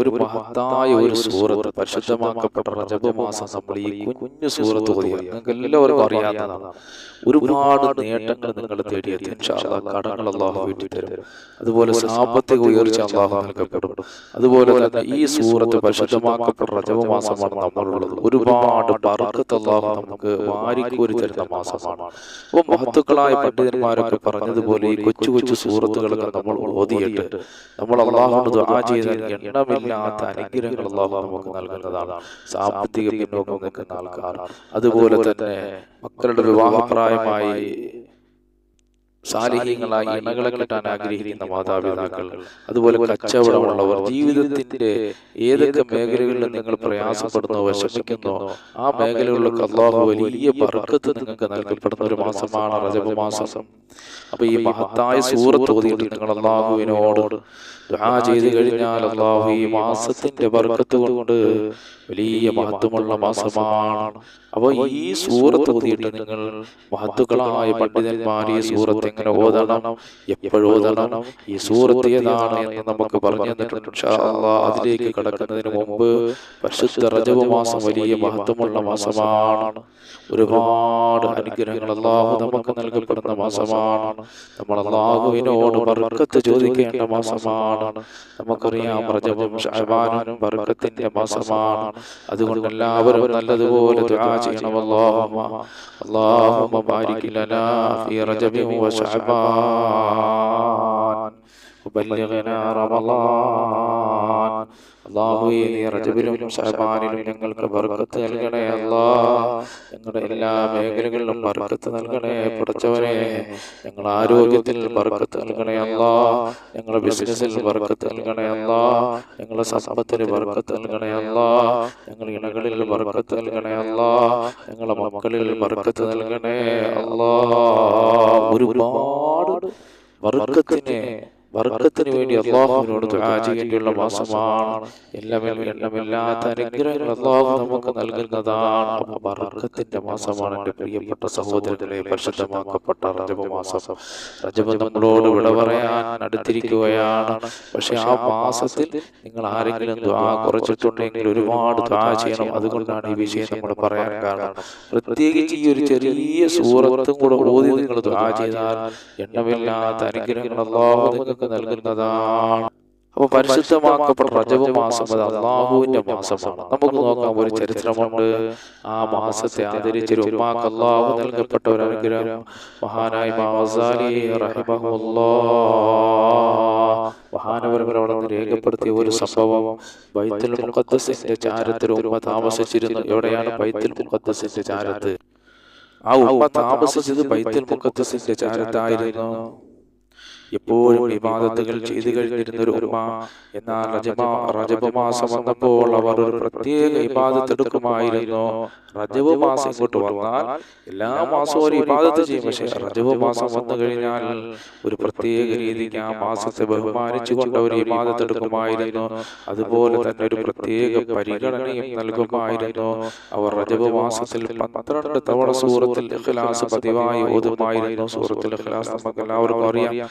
ഒരു മഹത്തായ ഒരു സൂറത്ത് പരിശുദ്ധമാക്കപ്പെട്ട റജബ് മാസം നമ്മൾ ഈ കുഞ്ഞു സൂറത്ത് ഓതിയ നിങ്ങൾക്ക് എല്ലാവർക്കും അറിയാവുന്നതാണ്. ഒരുപാട് നേട്ടങ്ങൾ നിങ്ങൾ തേടിയെത്തി. കടങ്ങൾ അള്ളാഹു വീട്ടിത്തരും അതുപോലെ സാമ്പത്തിക ഉയർച്ച അള്ളാഹു നൽകപ്പെടും. അതുപോലെ തന്നെ ഈ സൂറത്ത് പരിശുദ്ധമാക്കപ്പെട്ട റജബ് മാസമാണ് നമ്മളുള്ളത് ഒരുപാട് ബർക്കത്ത് അള്ളാഹു നമുക്ക് വാരിക്കോരി തരുന്ന മാസമാണ്. അപ്പോൾ മഹത്തുക്കളായ പണ്ഡിതന്മാരൊക്കെ പറഞ്ഞതുപോലെ ഈ കൊച്ചു കൊച്ചു സൂറത്തുകളൊക്കെ നമ്മൾ ഓതിയിട്ട് നമ്മൾ അള്ളാഹുണ്ട് ദുആ ചെയ്താൽ എണ്ണമില്ലാത്ത അനുഗ്രഹങ്ങൾ അള്ളാഹു നമുക്ക് നൽകുന്നതാണ്. സാമ്പത്തിക പിന്നോക്കം നിൽക്കുന്ന ആൾക്കാർ. അതുപോലെ തന്നെ മക്കളുടെ വിവാഹപ്രായമായി സാലിഹ്യങ്ങളായി ഇണകളെ കിട്ടാൻ ആഗ്രഹിക്കുന്ന മാതാപിതാക്കൾ. അതുപോലെ കച്ചവടമുള്ളവർ ജീവിതത്തിന്റെ ഏതൊക്കെ മേഖലകളിൽ നിങ്ങൾ പ്രയാസപ്പെടുന്നോ വിഷമിക്കുന്നോ ആ മേഖലകളിലൊക്കെ അള്ളാഹു വലിയ ബർക്കത്ത് നിങ്ങൾക്ക് നൽകപ്പെടുന്ന ഒരു മാസമാണ് റജബ് മാസം. അപ്പൊ ഈ മഹത്തായ സൂറത്ത് ഓതിയിട്ട് നിങ്ങൾ അള്ളാഹുവിനോട് ആ ചെയ്ത് കഴിഞ്ഞാൽ അള്ളാഹു ഈ മാസത്തിന്റെ ബർക്കത്ത് കൊണ്ട് വലിയ മഹത്വമുള്ള മാസമാണ്. അപ്പോൾ ഈ സൂറത്ത് ഓതിയിട്ട് നിങ്ങൾ മഹത്തുക്കളായ പണ്ഡിതന്മാർ ഈ സൂറത്ത് എങ്ങനെ ഓതണം? എപ്പോഴോതണം ഈ സൂറത്ത് ഏതാണ് എന്ന് നമുക്ക് പറഞ്ഞു തന്നിട്ടുണ്ട്. അതിലേക്ക് കടക്കുന്നതിന് മുമ്പ് പരിശുദ്ധ റജബ് മാസം വലിയ മഹത്വമുള്ള മാസമാണ്. ഒരുപാട് അനുഗ്രഹങ്ങൾ അള്ളാഹു നമുക്ക് നൽകപ്പെടുന്ന മാസമാണ്. നമ്മൾ അള്ളാഹുവിനോട് ബർക്കത്ത് ചോദിക്കേണ്ട മാസമാണ്. നമുക്കറിയാം റജബും ഷഹബാനും ബർക്കത്തിന്റെ മാസമാണ്. അതുകൊണ്ട് എല്ലാവരും നല്ലതുപോലെ ചെയ്യണം. അല്ലാഹുമ്മ അല്ലാഹുമ്മ ബാരിക്കില്ല ലനാ ഫീ റജബി ബല്ലിഗ്നാ റമളാൻ അല്ലാഹുവേ നീ റജബിലും ഷഅബാനിലും ഞങ്ങൾക്ക് ബർക്കത്ത് നൽകണേ അല്ലാ ഞങ്ങളുടെ എല്ലാ മേഖലകളിലും ബർക്കത്ത് നൽകണേ പടച്ചവനെ ഞങ്ങൾ ആരോഗ്യത്തിൽ ബർക്കത്ത് നൽകണേ അല്ലാ ഞങ്ങളുടെ ബിസിനസ്സിൽ ബർക്കത്ത് നൽകണേ അല്ലാ ഞങ്ങളുടെ സമ്പത്തിൽ ബർക്കത്ത് നൽകണേ അല്ലാ ഞങ്ങളുടെ ഇണകളിൽ ബർക്കത്ത് നൽകണേ അല്ലാ ഞങ്ങളുടെ മക്കളിൽ ബർക്കത്ത് നൽകണേ അല്ലാ ഒരുപാട് ബർക്കത്തിനെ വർഗത്തിന് വേണ്ടി അള്ളാഹുവിനോട് ദുആ ചെയ്യേണ്ടിയുള്ള മാസമാണ്. എല്ലാം എണ്ണമില്ലാത്ത അനുഗ്രഹങ്ങൾ അള്ളാഹു നമുക്ക് നൽകുന്നതാണ്. വർഗത്തിന്റെ മാസമാണ് എന്റെ പ്രിയപ്പെട്ട സഹോദരങ്ങളെ പരിശുദ്ധമാക്കപ്പെട്ട റജബ മാസം. റജബ് നമ്മളോട് വിട പറയാൻ അടുത്തിരിക്കുകയാണ്. പക്ഷെ ആ മാസത്തിൽ നിങ്ങൾ ആരെങ്കിലും ദുആ കുറച്ചിട്ടുണ്ടെങ്കിൽ ഒരുപാട് ദുആ ചെയ്യണം. അതുകൊണ്ടാണ് ഈ വിഷയം നമ്മൾ പറയാൻ കാരണം. പ്രത്യേകിച്ച് ഈ ഒരു ചെറിയ സൂറത്തും കൂടെ ഓതി നിങ്ങൾ ദുആ ചെയ്താൽ എണ്ണമില്ലാത്ത അനുഗ്രഹങ്ങൾ അള്ളാഹു നിങ്ങൾക്ക് നമുക്ക് നൽകുന്നതാണ്. അപ്പൊ പരിശുദ്ധമാക്കപ്പെട്ട റജബ് മാസം അത് അള്ളാഹുവിന്റെ മാസമാണ് നമുക്ക് നോക്കാം ഒരു ചരിത്രമുണ്ട്. ആ മാസത്തെ ആദരിച്ചൊരു ഉമ്മാക്ക് അള്ളാഹു നൽകപ്പെട്ട ഒരു അനുഗ്രഹം. മഹാനായി മഹാനവരങ്ങൾ അവിടെ രേഖപ്പെടുത്തിയ ഒരു സംഭവം. ബൈത്തുൽ മുഖദ്സിന്റെ ചാരത്തിൽ ഉമ്മ താമസിച്ചിരുന്നു. എവിടെയാണ് ബൈത്തുൽ മുഖദ്സിന്റെ ചാരത്ത്? ആ ഉമ്മ താമസിച്ചത് ബൈത്തുൽ മുഖദ്സിന്റെ ചാരത്തായിരുന്നു. എപ്പോഴും വിവാദത്തുകൾ ചെയ്തു കഴിഞ്ഞിരുന്ന ഒരു ഉമ്മ. എന്നാൽ റജബ റജബ മാസം വന്നപ്പോൾ അവർ ഒരു പ്രത്യേക വിവാദത്തെടുക്കുമായിരുന്നു റജബ് മാസം ഇങ്ങോട്ട് വന്നാൽ എല്ലാ മാസവും ഒരു വിവാദത്ത് ചെയ്യും. പക്ഷേ റജബ് മാസം വന്നു കഴിഞ്ഞാൽ ഒരു പ്രത്യേക രീതിക്ക് ആ മാസത്തെ ബഹുമാനിച്ചുകൊണ്ട് അവർ വിവാദത്തെടുക്കുമായിരുന്നു അതുപോലെ തന്നെ ഒരു പ്രത്യേക പരിഗണനയും നൽകുമായിരുന്നു. അവർ റജബ് മാസത്തിൽ പന്ത്രണ്ട് തവണ സൂറത്തിൽ പതിവായി ഓതുമായിരുന്നു. സൂറത്തിൽ നമുക്ക് എല്ലാവർക്കും അറിയാം.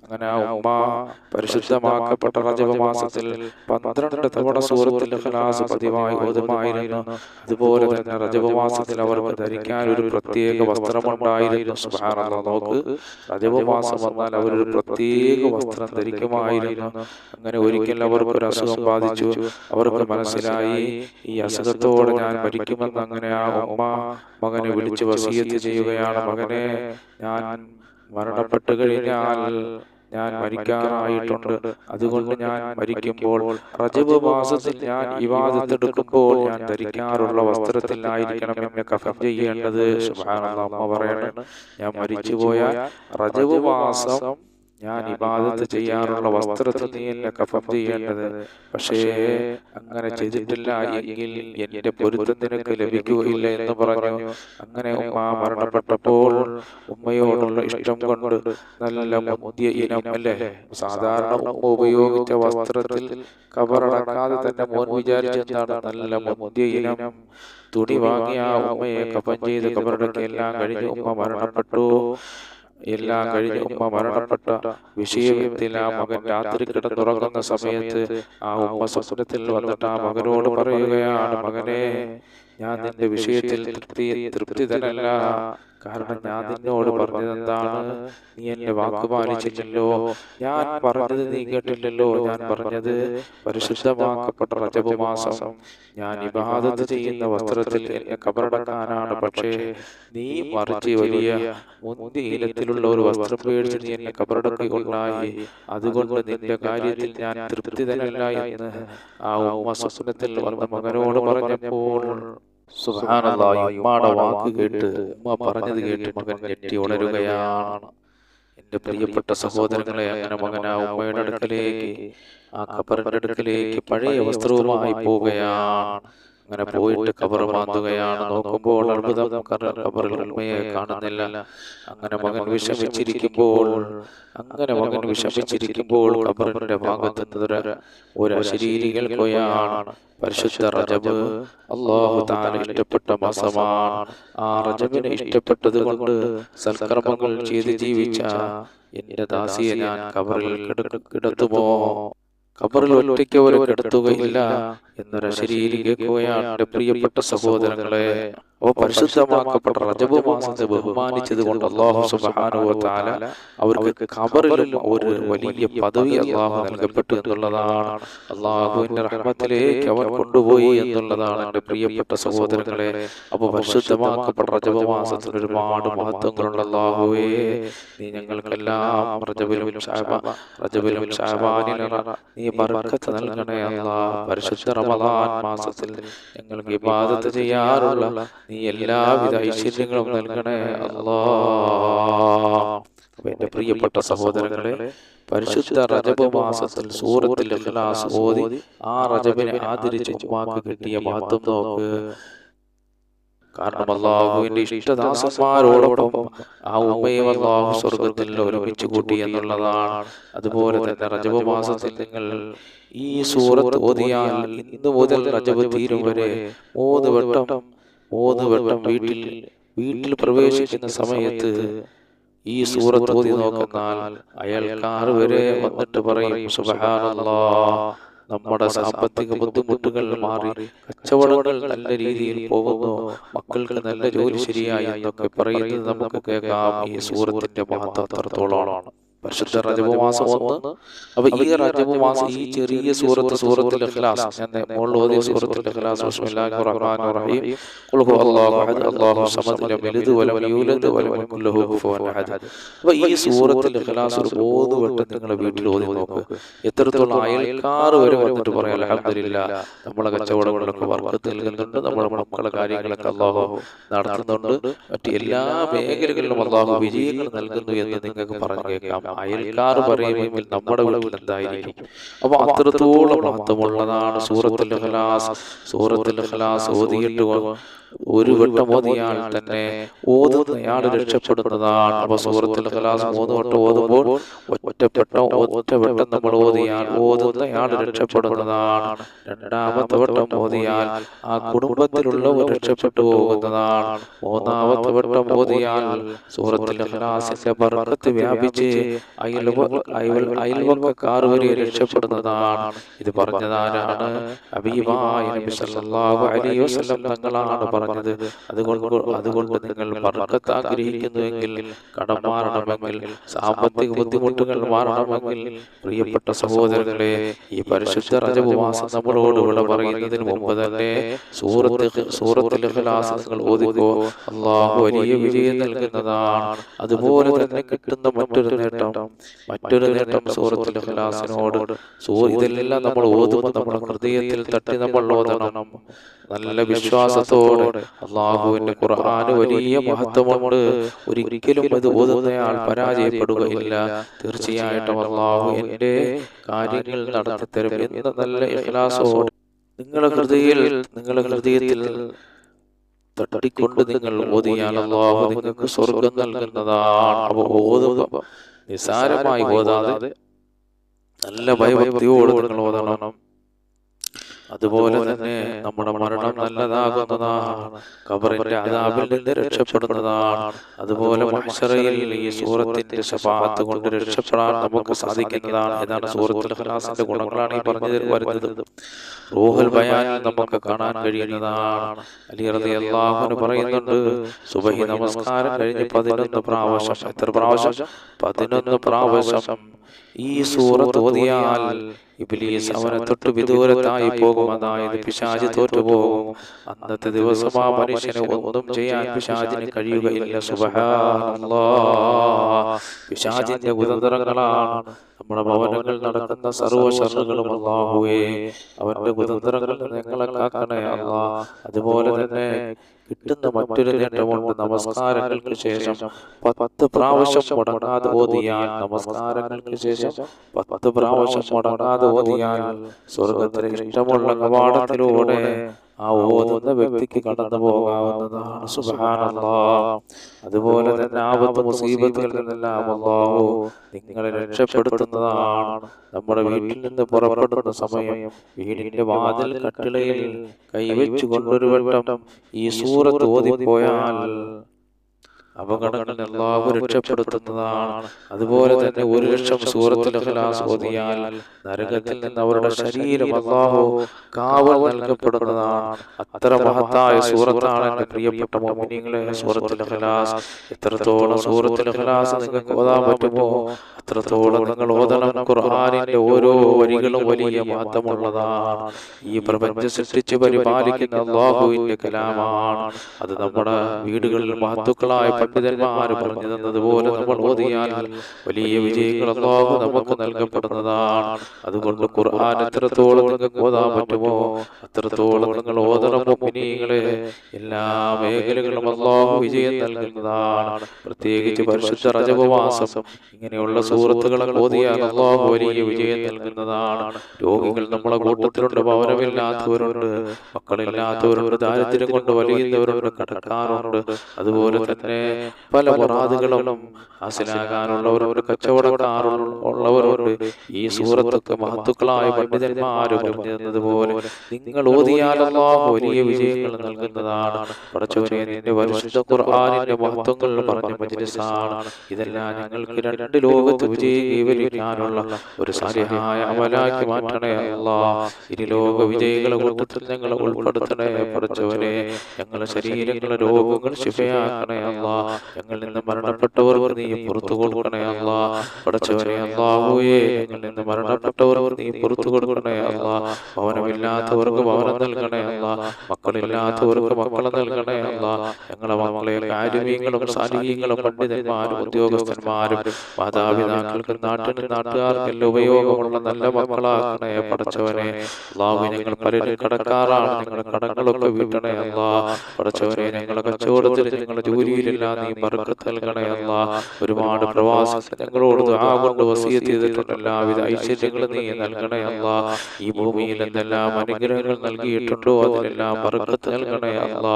അങ്ങനെ ആ ഉമ്മ പരിശുദ്ധമാക്കപ്പെട്ട റജബ മാസത്തിൽ പന്ത്രണ്ട് തവണ സൂറത്തിൽ ഖലാസ് പതിവായി ഓതുമായിരുന്നു. അതുപോലെ തന്നെ റജബ മാസത്തിൽ അവർക്ക് ധരിക്കാൻ ഒരു പ്രത്യേക വസ്ത്രമുണ്ടായിരുന്നു. സുബ്ഹാനല്ലാഹ് നോക്ക്. റജബ മാസം വന്നാൽ അവരൊരു പ്രത്യേക വസ്ത്രം ധരിക്കുമായിരുന്നു. അങ്ങനെ ഒരിക്കൽ അവർക്ക് ഒരു അസുഖം ബാധിച്ചു. അവർക്ക് മനസ്സിലായി ഈ അസുഖത്തോടെ ഞാൻ മരിക്കുമെന്ന് അങ്ങനെ ആ ഉമ്മ മകനെ വിളിച്ച് വസീയത്ത് ചെയ്യുകയാണ്. മകനെ ഞാൻ മരണപ്പെട്ടു കഴിഞ്ഞാൽ ഞാൻ മരിക്കാറായിട്ടുണ്ട് അതുകൊണ്ട് ഞാൻ മരിക്കുമ്പോൾ റജബ് മാസത്തിൽ ഞാൻ വിവാദത്തെടുക്കുമ്പോൾ ഞാൻ ധരിക്കാറുള്ള വസ്ത്രത്തിലായിരിക്കണം എന്നെ കഫം ചെയ്യേണ്ടത്. അമ്മ പറയണം. ഞാൻ മരിച്ചുപോയാൽ റജബ് മാസം ഞാൻ ഇബാദത്ത് ചെയ്യാറുള്ള വസ്ത്രത്തിൽ നീ എന്നെ കഫം ചെയ്യേണ്ടത്? പക്ഷേ അങ്ങനെ ചെയ്തിട്ടില്ല എങ്കിൽ എന്റെ പൊരുത്തം നിനക്ക് ലഭിക്കുകയില്ല എന്ന് പറഞ്ഞു. അങ്ങനെ ഉമ്മ മരണപ്പെട്ടപ്പോൾ ഉമ്മയോടുള്ള ഇഷ്ടം കൊണ്ട് നല്ല മുതിയ ഇനം അല്ലേ? സാധാരണ ഉമ്മ ഉപയോഗിച്ച വസ്ത്രത്തിൽ കബറടക്കാതെ തന്നെ മോൻ വിചാരിച്ചെന്താണ് നല്ല മുതിയ ഇനം. തുണി വാങ്ങിയ ഉമ്മയെ കഫം ചെയ്ത് കബറടക്കി എല്ലാം കഴിഞ്ഞ്. ഉമ്മ മരണപ്പെട്ടു. എല്ലാം കഴിഞ്ഞ് ഉമ്മ മരണപ്പെട്ട വിഷയത്തിൽ ആ മകൻ രാത്രി കിടന്നുറങ്ങുന്ന സമയത്ത് ആ ഉമ്മ സ്വപ്നത്തിൽ വന്നിട്ട് ആ മകനോട് പറയുകയാണ് മകനെ ഞാൻ നിന്റെ വിഷയത്തിൽ തൃപ്തി തൃപ്തിതനല്ല. കാരണം ഞാൻ നിന്നോട് പറഞ്ഞത് എന്താണ്? നീ എന്റെ വാക്ക് പാലിച്ചില്ലല്ലോ. ഞാൻ പറഞ്ഞത് നീ കേട്ടില്ലല്ലോ ഞാൻ പറഞ്ഞത് പരിശുദ്ധമാക്കപ്പെട്ട റജബ് മാസം. ഞാൻ ഇബാദത്ത് ചെയ്യുന്ന വസ്ത്രത്തിൽ എന്നെ കബറടക്കാനാണ്. പക്ഷേ നീ മറിച്ച് വലിയ മുന്തിയിലത്തിലുള്ള ഒരു വസ്ത്രം പേടിച്ച് നീ എന്നെ കബറടക്കുകയുണ്ടായി. അതുകൊണ്ട് നിന്റെ കാര്യത്തിൽ ഞാൻ തൃപ്തിതനല്ല എന്ന് ആ ഉമ്മ സ്വപ്നത്തിൽ വന്ന മകനോട് പറഞ്ഞപ്പോൾ സുബ്ഹാനല്ലാഹ് ഉമ്മയുടെ വാക്ക് കേട്ട് ഉമ്മ പറഞ്ഞത് കേട്ട് മകൻ ഞെട്ടി ഉണരുകയാണ്. എന്റെ പ്രിയപ്പെട്ട സഹോദരങ്ങളെ അങ്ങനെ മകൻ ആ ഉമ്മയുടെ അടുക്കലേക്ക് ആ കബറിന്റെ അടുക്കലേക്ക് പഴയ വസ്ത്രവുമായി പോവുകയാണ്. അങ്ങനെ പോയിട്ട് കബർ മാന്തുകയാണ്. നോക്കുമ്പോൾ അത്ഭുതം കബ- കബറിൽ ഉമ്മയെ കാണുന്നില്ല. അങ്ങനെ മകൻ വിഷമിച്ചിരിക്കുമ്പോൾ അങ്ങനെ മകൻ വിഷമിച്ചിരിക്കുമ്പോൾ കബറിന്റെ ഭാഗത്ത് ഒരു അശരീരി കേൾക്കുകയാണ് പരിശുദ്ധ റജബ് അള്ളാഹു താൻ ഇഷ്ടപ്പെട്ട മാസമാണ്. ആ റജബിനെ ഇഷ്ടപ്പെട്ടത് കൊണ്ട് സൽക്കർമ്മങ്ങൾ ചെയ്ത് ജീവിച്ച എന്റെ ദാസിയെ ഞാൻ കബറിൽ കിട- കിടത്തുമോ? കബറിൽ ഒറ്റയ്ക്ക് ഒരു കിടത്തുകയില്ല എന്നൊരു ശരീരം കേൾക്കുകയാണ് പ്രിയപ്പെട്ട സഹോദരങ്ങളെ. പരിശുദ്ധമാക്കപ്പെട്ട റജബ് മാസത്തെ ബഹുമാനിച്ചത് കൊണ്ട് അള്ളാഹു തആല അവർക്ക് ഖബറിലും ഒരു വലിയ പദവി അള്ളാഹു നൽകപ്പെട്ടു എന്നുള്ളതാണ്. അള്ളാഹുവിന്റെ റഹ്മത്തിലേക്ക് അവർ കൊണ്ടുപോയി എന്നുള്ളതാണ് എന്റെ പ്രിയപ്പെട്ട സഹോദരങ്ങളെ. അപ്പൊ പരിശുദ്ധമാക്കപ്പെട്ട റജബ് മാസത്തിന് ഒരുപാട് മഹത്വങ്ങളുണ്ട് അള്ളാഹുവേ. നീ ഞങ്ങൾക്കെല്ലാം റജബിലും ഷാബ റജബിലും ഷാബാനിലും നീ ബർക്കത്ത് നൽകണേ അള്ളാഹ്. പരിശുദ്ധ റമദാൻ മാസത്തിൽ ഞങ്ങൾക്ക് ഇബാദത്ത് ചെയ്യാറുള്ള നീ എല്ലാവിധ ഐശ്വര്യങ്ങളും നൽകണേ അല്ലാ എന്റെ പ്രിയപ്പെട്ട സഹോദരങ്ങളെ പരിശുദ്ധ റജബ് മാസത്തിൽ സൂറത്തിൽ ഇഖ്ലാസ് ഓതി ആ റജബിനെ ആദരിച്ച് ചുമ്മാക്ക് കിട്ടിയ മഹത്വം നോക്ക്. കാരണം അള്ളാഹുവിന്റെ ഇഷ്ടദാസന്മാരോടൊപ്പം ആ ഉമ്മയും അള്ളാഹു സ്വർഗത്തിൽ ഒരുമിച്ച് കൂട്ടി എന്നുള്ളതാണ്. അതുപോലെ തന്നെ റജബ് മാസത്തിൽ നിങ്ങൾ ഈ സൂറത്ത് ഓതിയാൽ ഇന്ന് മുതൽ റജബ് തീരും വരെ മൂന്ന് വട്ടം മൂന്ന് വട്ടം വീട്ടിൽ വീട്ടിൽ പ്രവേശിക്കുന്ന സമയത്ത് ഈ സൂറത്ത് ഓതി നോക്കുന്നാൽ അയാൾക്കാർ വരെ വന്നിട്ട് പറയും സുബഹാനല്ലാ. നമ്മുടെ സാമ്പത്തിക ബുദ്ധിമുട്ടുകൾ മാറി കച്ചവടങ്ങൾ നല്ല രീതിയിൽ പോകുന്നു മക്കൾക്ക് നല്ല ജോലി ശരിയായി എന്നൊക്കെ പറയുന്നത് നമുക്ക് കേൾക്കാം. ഈ സൂറത്തിന്റെ മഹത്വം അത്രത്തോളമാണ്. പരിശുദ്ധ റജബ് മാസം ഒന്ന് അപ്പൊ ഈ റജബ് മാസം ഈ ചെറിയ സൂറത്ത് സൂറത്തുൽ ഇഖ്ലാസ് എന്ന മുകളിൽ ഓതിയ സൂറത്തുൽ ഇഖ്ലാസ് ബിസ്മില്ലാഹിർ റഹ്മാനിർ റഹീം. ഖുൽ ഹുവല്ലാഹു അഹദ് അല്ലാഹു സമദ് ലം യലിദ് വലം യൂലദ് വലം യകുൽ ലഹു കുഫുവൻ അഹദ്. അപ്പൊ ഈ സൂറത്തുൽ ഇഖ്ലാസ് ഒരു ബോധ വട്ടം നിങ്ങൾ വീട്ടിൽ ഓതി നോക്ക്. എത്രത്തോളം അയൽക്കാർ വരെ വന്നിട്ട് പറയാം അൽഹംദുലില്ലാ. നമ്മളെ കച്ചവടങ്ങളിലൊക്കെ വർക്കത്ത് നൽകുന്നുണ്ട് നമ്മുടെ മക്കളെ കാര്യങ്ങളൊക്കെ അല്ലാഹു നടത്തുന്നുണ്ട് മറ്റ് എല്ലാ മേഖലകളിലും അല്ലാഹു വിജയങ്ങൾ നൽകുന്നു എന്ന് നിങ്ങൾക്ക് പറഞ്ഞു കേൾക്കാം അയൽക്കാർ പറയുമെങ്കിൽ നമ്മുടെ വീട്ടിൽ എന്തായിരിക്കും? അപ്പൊ അത്രത്തോളം മഹത്വമുള്ളതാണ് സൂറത്തിൽ ഹലാസ് സൂറത്തിൽ ഹലാസ് ഓതിയിട്ട് ഒരു വട്ടം ഓതിയാൽ തന്നെ ഓതുന്നയാൾ രക്ഷപ്പെടുന്നതാണ്. അപ്പൊ സൂറത്തിൽ ഹലാസ് മൂന്ന് വട്ടം ഓതുമ്പോൾ ഒറ്റപ്പെട്ട ഒറ്റ വട്ടം നമ്മൾ ഓതിയാൽ ഓതുന്നയാൾ രക്ഷപ്പെടുന്നതാണ്. രണ്ടാമത്തെ വട്ടം ഓതിയാൽ ആ കുടുംബത്തിലുള്ളവർ രക്ഷപ്പെട്ടു പോകുന്നതാണ്. മൂന്നാമത്തെ വട്ടം ഓതിയാൽ സൂറത്തിൽ ഹലാസിന്റെ ബർക്കത്ത് വ്യാപിച്ച് അയൽ അയൽവക്കക്കാർ വരെ രക്ഷപ്പെടുന്നതാണ്. ഇത് പറഞ്ഞതാരാണ്? തങ്ങളാണ് പറഞ്ഞത്. അതുകൊണ്ട് അതുകൊണ്ട് നിങ്ങൾ ബർക്കത്ത് ആഗ്രഹിക്കുന്നുവെങ്കിൽ കടം മാറണമെങ്കിൽ സാമ്പത്തിക ബുദ്ധിമുട്ടുകൾ മാറണമെങ്കിൽ പ്രിയപ്പെട്ട സഹോദരങ്ങളെ ഈ പരിശുദ്ധ മാസം നമ്മളോട് ഇവിടെ പറയുന്നതിന് മുമ്പ് തന്നെ സൂറത്ത് സൂറത്തുൽ നിങ്ങൾ ഓതിക്കോ. അള്ളാഹു വലിയ വിജയം നൽകുന്നതാണ്. അതുപോലെ തന്നെ കിട്ടുന്ന മറ്റൊരു നേട്ടം. മറ്റൊരു നേട്ടം സൂറത്തിൽ ഇഖ്ലാസിനോട് സൂ ഇതെല്ലാം നമ്മൾ ഓതുമ്പോൾ നമ്മുടെ ഹൃദയത്തിൽ തട്ടി നമ്മൾ ഓതണം. നല്ല വിശ്വാസത്തോടെ. അള്ളാഹുവിന്റെ ഖുർആന് വലിയ മഹത്വമുണ്ട്. ഒരിക്കലും ഇത് ഓതുന്നയാൾ പരാജയപ്പെടുകയില്ല. തീർച്ചയായിട്ടും അള്ളാഹു എന്റെ കാര്യങ്ങൾ നടത്തിത്തരും എന്ന നല്ല ഇഖ്ലാസോടെ നിങ്ങളുടെ ഹൃദയത്തിൽ നിങ്ങളുടെ ഹൃദയത്തിൽ തട്ടിക്കൊണ്ട് നിങ്ങൾ ഓതിയാൽ അള്ളാഹു നിങ്ങൾക്ക് സ്വർഗം നൽകുന്നതാണ്. അപ്പൊ ഓതുമ്പോ നിസാരമായി ഓതാതെ നല്ല ഭയഭക്തിയോട് നിങ്ങൾ ഓതണം അതുപോലെ തന്നെ നമ്മുടെ മരണം നല്ലതാകുന്നതാണ്. കബറിന്റെ അതാപിൽ നിന്ന് രക്ഷപ്പെടുന്നതാണ്. അതുപോലെ മഹ്ശറയിൽ ഈ സൂറത്തിന്റെ ശപാത്ത് കൊണ്ട് രക്ഷപ്പെടാൻ നമുക്ക് സാധിക്കുന്നതാണ് എന്നാണ് സൂറത്തുൽ ഖലാസിന്റെ ഗുണങ്ങളാണ് ഈ പറഞ്ഞതിൽ വരുന്നത് റൂഹൽ ഭയാൻ നമുക്ക് കാണാൻ കഴിയുന്നതാണ്. അലി എല്ലാവരും പറയുന്നുണ്ട് സുബഹി നമസ്കാരം കഴിഞ്ഞ് പതിനൊന്ന് പ്രാവശ്യം. എത്ര പ്രാവശ്യം? പതിനൊന്ന് പ്രാവശ്യം. ഈ സൂറത്ത് ഓതിയാൽ ഇബ്ലീസ് അവനെ തൊട്ട് വിദൂരത്തായി പോകും. അതായത് പിശാജ് തോറ്റുപോകും അന്നത്തെ ദിവസം ആ മനുഷ്യന് ഒന്നും ചെയ്യാൻ പിശാജിന് കഴിയുകയില്ല. സുബഹാനല്ലാ പിശാജിന്റെ കുതന്ത്രങ്ങളാണ് നമ്മുടെ ഭവനങ്ങൾ നടക്കുന്ന സർവ ശറുകളും അള്ളാഹുവേ അവന്റെ കുതന്ത്രങ്ങൾ നിങ്ങളെ കാക്കണേ അള്ളാ അതുപോലെ തന്നെ കിട്ടുന്ന മറ്റൊരു നേട്ടമുണ്ട്. നമസ്കാരങ്ങൾക്ക് ശേഷം പത്ത് പ്രാവശ്യം മുടങ്ങാതെ ഓതിയാൽ നമസ്കാരങ്ങൾക്ക് ശേഷം പത്ത് പ്രാവശ്യം മുടങ്ങാതെ ഓതിയാൽ സ്വർഗത്തിലെ ഇഷ്ടമുള്ള കവാടത്തിലൂടെ ആ ഓതുന്ന വ്യക്തിക്ക് കടന്നു പോകാവുന്നതാണ്. സുബാനല്ലാ അതുപോലെ തന്നെ ആപത്ത് മുസീബത്തുകളിൽ നിന്നെല്ലാം അല്ലാഹു നിങ്ങളെ രക്ഷപ്പെടുത്തുന്നതാണ്. നമ്മുടെ വീട്ടിൽ നിന്ന് പുറപ്പെടുന്ന സമയം വീടിന്റെ വാതിൽ കട്ടിളയിൽ കൈവച്ചു കൊണ്ടൊരു വട്ടം ഈ സൂറത്ത് ഓതിപ്പോയാൽ അപകടങ്ങളിൽ എല്ലാവരും രക്ഷപ്പെടുത്തുന്നതാണ്. അതുപോലെ തന്നെ ഒരു ലക്ഷം സൂറത്തുൽ ഇഖ്ലാസ് ഓതിയാൽ നരകത്തിൽ നിന്ന് അവരുടെ ശരീരം അള്ളാഹു കാവൽ നൽകപ്പെടുന്നതാണ്. അത്ര മഹത്തായ സൂറത്താണ് എന്റെ പ്രിയപ്പെട്ട മോമിനിങ്ങളെ സൂറത്തുൽ ഇഖ്ലാസ്. എത്രത്തോളം സൂറത്തുൽ ഇഖ്ലാസ് നിങ്ങൾക്ക് ഓതാൻ പറ്റുമോ? അത്രത്തോളം നിങ്ങൾ ഓതണം. ഖുർആനിന്റെ ഓരോ വരികളും വലിയ മാത്രമുള്ളതാണ് ഈ പ്രപഞ്ചം സൃഷ്ടിച്ച് പരിപാലിക്കുന്ന അള്ളാഹുവിന്റെ കലാമാണ്. അത് നമ്മുടെ വീടുകളിൽ മഹത്തുക്കളായ പണ്ഡിതന്മാർ പറഞ്ഞു തന്നതുപോലെ നമ്മൾ ഓതിയാൽ വലിയ വിജയങ്ങൾ അള്ളാഹു നമുക്ക് നൽകപ്പെടുന്നതാണ്. അതുകൊണ്ട് ഖുർആൻ എത്രത്തോളം നിങ്ങൾക്ക് ഓതാൻ പറ്റുമോ അത്രത്തോളം നിങ്ങൾ ഓതണം എല്ലാ മേഖലകളും അള്ളാഹു വിജയം നൽകുന്നതാണ്. പ്രത്യേകിച്ച് പരിശുദ്ധ രജപവാസം ഇങ്ങനെയുള്ള സൂറത്തുകളെ ഓതിയാൽ അള്ളാഹു വലിയ വിജയം നൽകുന്നതാണ്. രോഗികൾ നമ്മളെ കൂട്ടത്തിലുണ്ട് ഭവനമില്ലാത്തവരുണ്ട് മക്കളില്ലാത്തവരുണ്ട് ദാരിദ്ര്യം കൊണ്ട് വലിയുന്നവരുണ്ട് കടക്കാറുണ്ട്. അതുപോലെ തന്നെ പല മുറാദുകളും ഹാസിലാകാനുള്ളവരുണ്ട് കച്ചവടക്കാരുള്ളവരുണ്ട്. ഈ സൂറത്തൊക്കെ മഹത്തുക്കളായ പണ്ഡിതന്മാരും പറഞ്ഞതുപോലെ നിങ്ങൾ ഓതിയാലല്ലാ വലിയ വിജയങ്ങൾ നൽകുന്നതാണ്. പടച്ചവനെ നിന്റെ പരിശുദ്ധ ഖുർആനിന്റെ മഹത്വങ്ങൾ പറഞ്ഞ മജ്ലിസാണ്. ഇതെല്ലാം നിങ്ങൾക്ക് രണ്ട് ലോകത്ത് വിജയം കൈവരിക്കാനുള്ള ഒരു സാരിഹായ അമലാക്കി മാറ്റണേ അല്ലാ ഇനി ലോക വിജയികളെ കൂട്ടത്തിൽ ഞങ്ങളെ ഉൾപ്പെടുത്തണേ പടച്ചവനെ ഞങ്ങളെ ശരീരങ്ങളെ രോഗങ്ങൾ ശിഫയാക്കണേ അല്ലാ ഞങ്ങളിൽ നിന്ന് മരണപ്പെട്ടവർക്ക് നീ പുറത്തു കൊടുക്കണേ അല്ലാ പടച്ചവനെ അല്ലാഹുവേ ഞങ്ങളിൽ നിന്ന് മരണപ്പെട്ടവർക്ക് നീ പുറത്തു കൊടുക്കണേ അല്ലാ ഭവനമില്ലാത്തവർക്ക് ഭവനം നൽകണേ അല്ലാ മക്കളില്ലാത്തവർക്ക് മക്കളെ നൽകണേ അല്ലാ ഞങ്ങളെ മക്കളെ കാര്യങ്ങളും സാരീങ്ങളും പണ്ഡിതന്മാരും ഉദ്യോഗസ്ഥന്മാരും മാതാപിതാക്കൾക്ക് നാട്ടിനും നാട്ടുകാർക്കെല്ലാം ഉപയോഗമുള്ള നല്ല മക്കളാക്കണേ പടച്ചവനെ അള്ളാഹു ഞങ്ങൾ പലരും കടക്കാറാണ്. ഞങ്ങളുടെ കടങ്ങളൊക്കെ വീട്ടണേ അള്ളാ. പടച്ചവനെ ഞങ്ങളെ കച്ചവടത്തിൽ ഞങ്ങളുടെ ജോലിയിലെല്ലാം നീ ബർക്കത്ത് നൽകണേ അല്ലാ ഒരുപാട് പ്രവാസി ഞങ്ങളോട് കൊണ്ട് വസീത് ചെയ്തിട്ടുണ്ട് എല്ലാവിധ ഐശ്വര്യങ്ങൾ നീ നൽകണേ അല്ലാ ഈ ഭൂമിയിൽ എന്തെല്ലാം അനുഗ്രഹങ്ങൾ നൽകിയിട്ടുണ്ടോ അതിനെല്ലാം ബർക്കത്ത് നൽകണേ അല്ലാ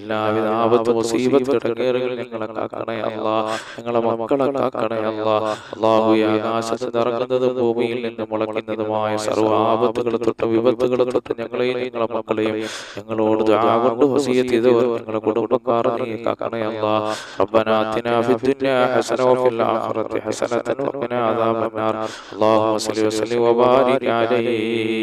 എല്ലാവിധ ആപത്ത് മുസീബത്ത് ഇടങ്ങേറുകൾ ഞങ്ങളെ കാക്കണേ അല്ലാ ഞങ്ങളെ മക്കളെ കാക്കണേ അല്ലാ അള്ളാഹു ആകാശത്ത് നിറങ്ങുന്നത് ഭൂമിയിൽ നിന്ന് മുളയ്ക്കുന്നതുമായ സർവാപത്തുകളെ തൊട്ട് വിപത്തുകളെ തൊട്ട് ഞങ്ങളെയും ഞങ്ങളെ മക്കളെയും ഞങ്ങളോട് കൊണ്ട് വസീയത്ത് ചെയ്തവർ ഞങ്ങളെ കുടുംബക്കാർ നീ കാക്കണേ അല്ലാ. റബ്ബനാ അതിനാ ഫിദ്ദുനിയാ ഹസന വഫിൽ ആഖിറതി ഹസനതൻ വഖിനാ അദാബന്നാർ അല്ലാഹുമ്മ സ്വല്ലി വസല്ലി വബാരിക് അലൈഹി